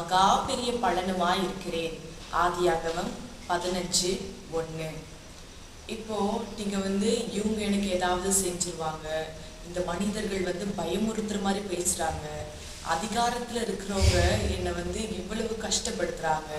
மகா பெரிய பலனுமாய் இருக்கிறேன் ஆதியாகவம் பதினஞ்சு ஒன்று இப்போ நீங்கள் வந்து இவங்க எனக்கு ஏதாவது செஞ்சிருவாங்க. இந்த மனிதர்கள் வந்து பயமுறுத்துற மாதிரி பேசுகிறாங்க அதிகாரத்தில் இருக்கிறவங்க என்னை வந்து இவ்வளவு கஷ்டப்படுத்துகிறாங்க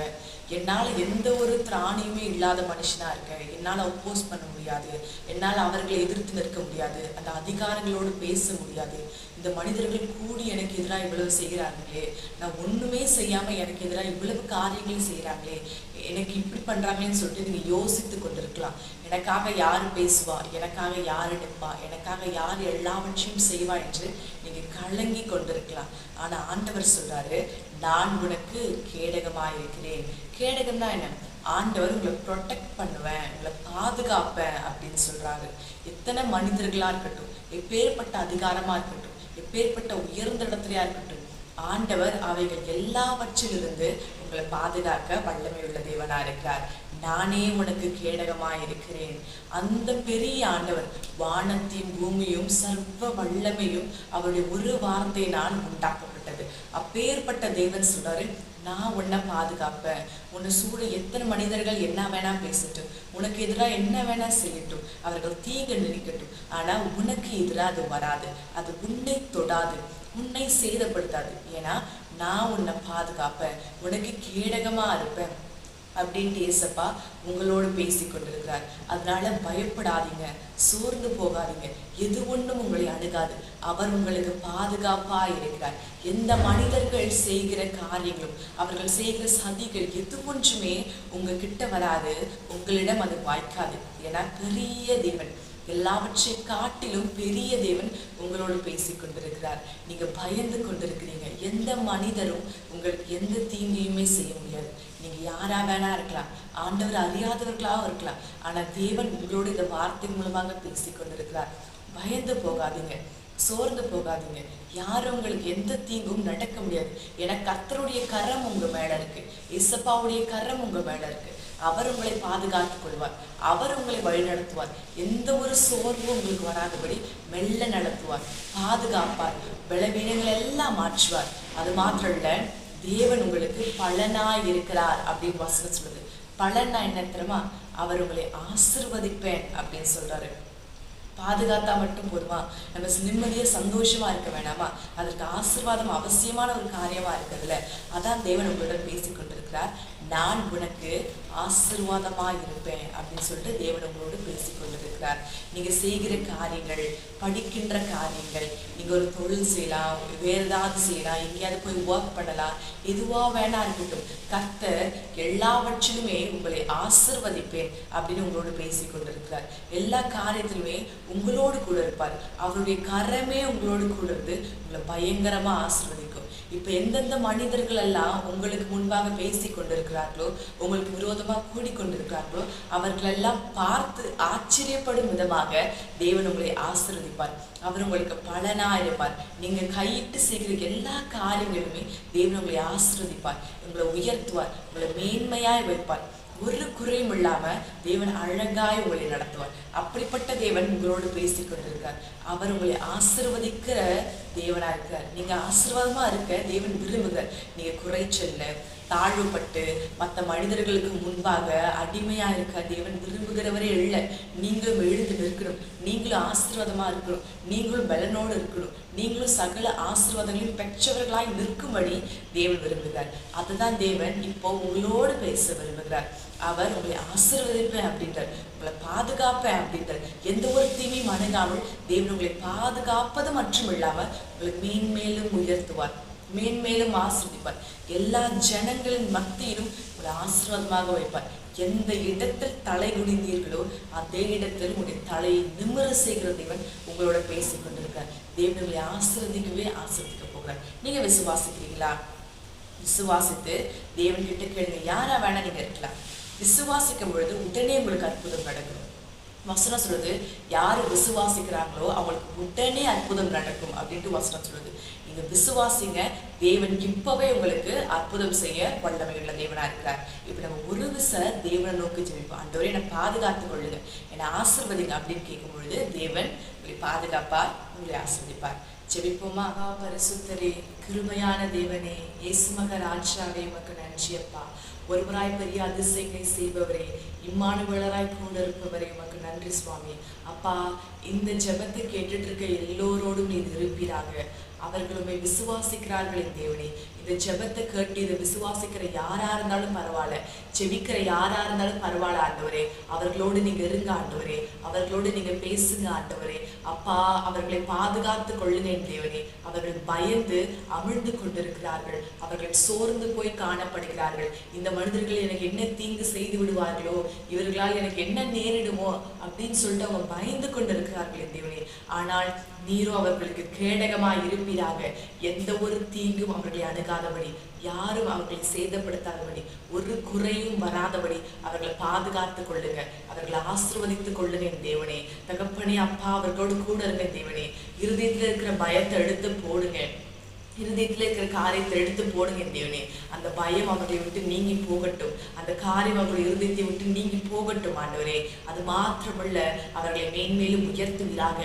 என்னால் எந்த ஒரு திராணியுமே இல்லாத மனுஷனாக இருக்கேன். என்னால் அப்போஸ் பண்ண முடியாது. என்னால் அவர்களை எதிர்த்து நிற்க முடியாது. அந்த அதிகாரங்களோடு பேச முடியாது. இந்த மனிதர்கள் கூடி எனக்கு எதிராக இவ்வளவு செய்கிறாங்களே நான் ஒண்ணுமே செய்யாம எனக்கு எதிராக இவ்வளவு காரியங்கள் செய்கிறாங்களே எனக்கு இப்படி பண்ணுறாங்களேன்னு சொல்லிட்டு நீங்க யோசித்து கொண்டிருக்கலாம். எனக்காக யார் பேசுவா? எனக்காக யார் எடுப்பா எனக்காக யார் எல்லாவற்றையும் செய்வா என்று நீங்க கலங்கி கொண்டிருக்கலாம். ஆனா ஆண்டவர் சொல்றாரு நான் உனக்கு கேடகமாயிருக்கிறேன் கேடகம்னா என்ன? ஆண்டவர் உங்களை ப்ரொடெக்ட் பண்ணுவேன் உங்களை பாதுகாப்பேன் அப்படின்னு சொல்றாரு. எத்தனை மனிதர்களா இருக்கட்டும் எப்பேற்பட்ட அதிகாரமா இருக்கட்டும் எப்பேற்பட்ட உயர்ந்த இடத்துலையா இருக்கட்டும் ஆண்டவர் அவைகள் எல்லாவற்றிலிருந்து உங்களை பாதுகாக்க வல்லமை உள்ள தேவனா இருக்கிறார். நானே உனக்கு கேடகமா இருக்கிறேன் அந்த பெரிய ஆண்டவர் வானத்தையும் பூமியும் சர்வ வல்லமையும் அவருடைய ஒரு வார்த்தையினால் உண்டாக்கப்பட்டது. அப்பேற்பட்ட தேவன் சொல்றாரு நான் உன்னை பாதுகாப்பேன். உன்னை சூட எத்தனை மனிதர்கள் என்ன வேணா பேசட்டும். உனக்கு எதிராக என்ன வேணா செய்யட்டும். அவர்கள் தீங்கு நினைக்கட்டும். ஆனா உனக்கு எதிராக அது வராது. அது உன்னை தொடாது. உன்னை சேதப்படுத்தாது. ஏன்னா நான் உன்னை பாதுகாப்பேன். உனக்கு கேடகமா இருப்பேன். அப்படின்ட்டு ஏசப்பா உங்களோடு பேசி கொண்டிருக்கிறார். அதனால பயப்படாதீங்க. சோர்ந்து போகாதீங்க. எது ஒன்றும் உங்களை அணுகாது. அவர் உங்களுக்கு பாதுகாப்பா இருக்கிறார். எந்த மனிதர்கள் செய்கிற காரியங்களும் அவர்கள் செய்கிற சதிகள் எது ஒன்றுமே உங்ககிட்ட வராது. உங்களிடம் அது வாய்க்காது. ஏன்னா பெரிய தேவன். எல்லாவற்றை காட்டிலும் பெரிய தேவன் உங்களோடு பேசி கொண்டிருக்கிறார். நீங்க பயந்து கொண்டிருக்கிறீங்க. எந்த மனிதரும் உங்களுக்கு எந்த தீங்கையுமே செய்ய முடியாது. நீங்க யாரா வேணா இருக்கலாம். ஆண்டவர் அறியாதவர்களாகவும் இருக்கலாம். ஆனா தேவன் உங்களோட இந்த வார்த்தை மூலமாக பேசி கொண்டிருக்கிறார். பயந்து போகாதீங்க. சோர்ந்து போகாதீங்க. யாரும் உங்களுக்கு எந்த தீங்கும் நடக்க முடியாது. ஏன்னா கர்த்தருடைய கரம் உங்க மேல இருக்கு. இசப்பாவுடைய கரம் உங்க மேல இருக்கு. அவர் உங்களை பாதுகாத்துக் கொள்வார். அவர் உங்களை வழிநடத்துவார். எந்த ஒரு சோர்வும் உங்களுக்கு வராதபடி மெல்ல நடத்துவார். பாதுகாப்பார். பலவீனங்களை எல்லாம் மாற்றுவார். அது மாத்திரம் இல்ல தேவன் உங்களுக்கு பலனாய் இருக்கிறார் அப்படின்னு வசனம் சொல்லுது. பலனா என்ன தெரியுமா? அவர் உங்களை ஆசிர்வதிப்பேன் அப்படின்னு சொல்றாரு. பாதுகாத்தா மட்டும் போதுமா? நம்ம நிம்மதியா சந்தோஷமா இருக்க வேணாமா? அதற்கு ஆசிர்வாதம் அவசியமான ஒரு காரியமா இருக்கிறதுல. அதான் தேவன் உங்களுடன் பேசிக்கொண்டு சொல்லியிருக்கிறார். நான் உனக்கு ஆசீர்வாதமா இருப்பேன் அப்படின்னு சொல்லிட்டு தேவன் உங்களோடு பேசிக் கொண்டிருக்கிறார். நீங்க செய்கிற காரியங்கள் படிக்கின்ற காரியங்கள் நீங்க ஒரு தொழில் செய்யலாம் வேற ஏதாவது செய்யலாம் எங்கேயாவது போய் ஒர்க் பண்ணலாம் எதுவா வேணா இருக்கட்டும். கர்த்தர் எல்லாவற்றிலுமே உங்களை ஆசிர்வதிப்பேன் அப்படின்னு உங்களோடு பேசிக் கொண்டிருக்கிறார். எல்லா காரியத்திலுமே உங்களோடு கூட இருப்பார். அவருடைய கரமே உங்களோடு கூட இருந்து உங்களை பயங்கரமா ஆசிர்வதிக்கும். இப்போ எந்தெந்த மனிதர்கள் எல்லாம் உங்களுக்கு முன்பாக பேசி கொண்டிருக்கிறார்களோ உங்களுக்கு விரோதமா கூடிக்கொண்டிருக்கிறார்களோ அவர்களெல்லாம் பார்த்து ஆச்சரியப்படும் விதமாக தேவன் உங்களை ஆசிர்வதிப்பார். அவர் உங்களுக்கு பலனாக இருப்பார். நீங்கள் கையிட்டு செய்கிற எல்லா காரியங்களுமே தேவன் உங்களை ஆசிர்வதிப்பார். உங்களை உயர்த்துவார். உங்களை மேன்மையாய் வைப்பார். ஒரு குறையும் இல்லாம தேவன் அழகாய் உங்களை நடத்துவார். அப்படிப்பட்ட தேவன் உங்களோடு பேசிக் கொண்டிருக்கார். அவர் உங்களை ஆசிர்வதிக்கிற தேவனா இருக்கார். நீங்க ஆசீர்வாதமா இருக்க தேவன் விரும்புகிறார். நீங்க குறைச்சல்ல தாழ்வுபட்டு மற்ற மனிதர்களுக்கு முன்பாக அடிமையா இருக்க தேவன் விரும்புகிறவரே இல்லை. நீங்களும் எழுந்து நிற்கணும். நீங்களும் ஆசீர்வாதமா இருக்கணும். நீங்களும் பலனோடு இருக்கணும். நீங்களும் சகல ஆசீர்வாதங்களையும் பெற்றவர்களாய் நிற்கும்படி தேவன் விரும்புகிறார். அதுதான் தேவன் இப்போ உங்களோடு பேச விரும்புகிறார். அவர் உங்களை ஆசீர்வதிப்பேன் அப்படின்றார். உங்களை பாதுகாப்பேன் அப்படின்றார். எந்த ஒரு தீமையும் அணுகாமல் தேவன் உங்களை பாதுகாப்பது மட்டும் இல்லாமல் உங்களை மேன்மேலும் உயர்த்துவார். மேன்மேலும் ஆசிர்வதிப்பார். எல்லா ஜனங்களின் மத்தியிலும் ஒரு ஆசீர்வாதமாக வைப்பார். எந்த இடத்தில் தலை குனிந்தீர்களோ அதே இடத்தில் உங்களுடைய தலையை நிமிர செய்கிற தேவன் உங்களோட பேசிக் கொண்டிருக்கார் தேவன் உங்களை ஆசிர்வதிக்கவே ஆசிர்வதிக்க போகிறார். நீங்க விசுவாசிக்கிறீங்களா? விசுவாசித்து தேவன் கிட்ட கேளுங்க. யாரா வேணா நீங்க இருக்கலாம். விசுவாசிக்கும் பொழுது உடனே உங்களுக்கு அற்புதம் நடக்கும். வசனம் சொல்லுது யாரு விசுவாசிக்கிறாங்களோ அவங்களுக்கு உடனே அற்புதம் நடக்கும் அப்படின்ட்டு வசனம் சொல்லுது. நீங்க விசுவாசிங்க தேவன் இப்பவே உங்களுக்கு அற்புதம் செய்ய வல்லமை உள்ள தேவனா இருக்கிறார். இப்ப நம்ம ஒரு விசை தேவனை நோக்கி ஜெபிப்போம். வரையும் என்னை பாதுகாத்துக் கொள்ளுங்க. என்னை ஆசிர்வதிங்க அப்படின்னு கேட்கும் பொழுது தேவன் உங்களை பாதுகாப்பார் உங்களை ஆசிர்வதிப்பார். ஜெபிப்போமா மகா பரிசுத்தரே கிருமையான தேவனே இயேசுமக ராஜாவே உமக்கு நன்றி அப்பா ஒருவராய் பெரிய அதிசயங்களை செய்பவரே இம்மானுவேலராய் கொண்டிருப்பவரே உமக்கு நன்றி சுவாமி. அப்பா இந்த ஜெபத்தை கேட்டுட்டு இருக்க எல்லோரோடும் நீர் இருப்பீராக. அவர்களுமே விசுவாசிக்கிறார்கள் என் தேவனே. இந்த ஜெபத்தை கேட்டு இதை விசுவாசிக்கிற யாரா இருந்தாலும் பரவாயில்ல. செவிக்கிற யாரா இருந்தாலும் பரவாயில்ல ஆண்டவரே. அவர்களோடு நீங்க இருங்க ஆண்டவரே. அவர்களோடு நீங்க பேசுங்க ஆண்டவரே. அப்பா அவர்களை பாதுகாத்து கொள்ளுங்க என் தேவனே. அவர்கள் பயந்து அமிழ்ந்து கொண்டிருக்கிறார்கள். அவர்கள் சோர்ந்து போய் காணப்படுகிறார்கள். இந்த மனிதர்கள் எனக்கு என்ன தீங்கு செய்து விடுவார்களோ இவர்களால் எனக்கு என்ன நேரிடுமோ அப்படின்னு சொல்லிட்டு அவங்க பயந்து கொண்டிருக்கிறார்கள் தேவனே. ஆனால் நீரோ அவர்களுக்கு கேடகமாய் இருப்பீராக. எந்த ஒரு தீங்கும் அவர்களை அணுகாதபடி யாரும் அவர்களை சேதப்படுத்தாதபடி ஒரு குறையும் வராதபடி அவர்களை பாதுகாத்து கொள்ளுங்க. அவர்களை ஆசீர்வதித்துக் கொள்ளுங்க என் தேவனே. தகப்பனே அப்பா அவர்களோடு கூட இருங்க தேவனே. இருதயத்துல இருக்கிற பயத்தை எடுத்து போடுங்க. இருதயத்துல இருக்கிற காரியத்தை எடுத்து போடுங்க என் தேவனே. அந்த பயம் அவர்களை விட்டு நீங்கி போகட்டும். அந்த காரியம் அவர்கள் இருதயத்தை விட்டு நீங்கி போகட்டும் ஆண்டவரே. அது மாத்திரமல்ல அவர்களை மேன்மேலும் உயர்த்துவீராக.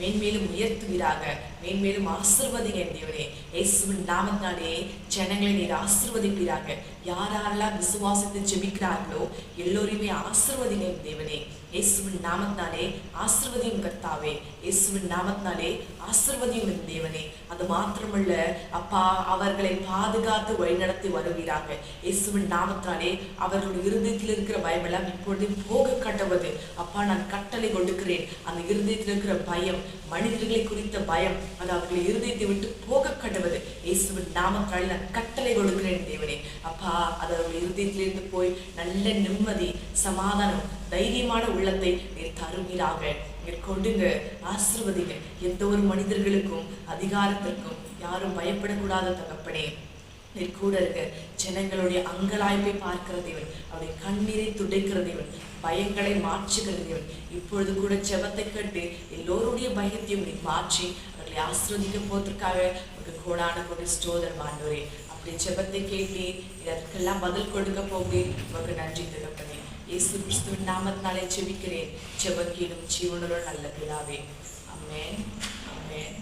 மேன்மேலும் உயர்த்துவீராக. மேன்மேலும் ஆசிர்வதிங்க என் தேவனே இயேசுவின் நாமத்தினாலே ஜனங்களை நீர் ஆசிர்வதிப்பீராக. யாரெல்லாம் விசுவாசத்தை ஜெபிக்கிறார்களோ எல்லோரையுமே ஆசிர்வதிங்க என் தேவனே. இயேசுவின் நாமத்தினாலே ஆசிர்வதியும் கர்த்தாவே. இயேசுவின் நாமத்தினாலே ஆசிர்வதியும் என் தேவனே. அது மாத்திரமல்ல அப்பா அவர்களை பாதுகாத்து வழிநடத்தி வருகிறாங்க இயேசுவின் நாமத்தாலே அவர்களுடைய இருதயத்தில் இருக்கிற பயமெல்லாம் இப்பொழுது போக கட்டுவது. அப்பா நான் கட்டளை கொடுக்கிறேன். அந்த இருதயத்தில் இருக்கிற பயம் மனிதர்களை குறித்த பயம் அது அவர்களை இருதயத்தை விட்டு போக கட்டுவது இயேசுவின் நாமத்தினாலே நான் கட்டளை கொடுக்கிறேன் தேவனே. அப்பா அது அவர்கள் இருதயத்திலிருந்து போய் நல்ல நிம்மதி சமாதானம் தைரியமான உள்ளத்தை நீர் தருவீராக. நீர் கொடுங்க ஆசிர்வதிங்க. எந்த ஒரு மனிதர்களுக்கும் அதிகாரத்திற்கும் யாரும் பயப்படக்கூடாத தகப்பனே. நீர் கூட இருக்க ஜனங்களுடைய அங்கலாய்ப்பை பார்க்கிற தேவன். அவருடைய கண்ணீரை துடைக்கிற தேவன். பயங்களை மாற்றுகிற தேவன். இப்பொழுது கூட ஜெபத்தை கண்டு எல்லோருடைய பயத்தையும் நீ மாற்றி அவர்களை ஆசிர்வதிக்க போவதற்காக உங்க கோடான கொண்டு ஸ்டோதர் ஆண்டவரே. அப்படி ஜெபத்தை கேட்டு இதற்கெல்லாம் பதில் கொடுக்க போகிறேன். உங்களுக்கு நன்றி தகப்பனே. இயேசு கிறிஸ்துவின் நாமத்தினாலே செவிக்கிறேன் செபக்கீடும் ஜீவனோட நல்ல பிதாவே. Amen amen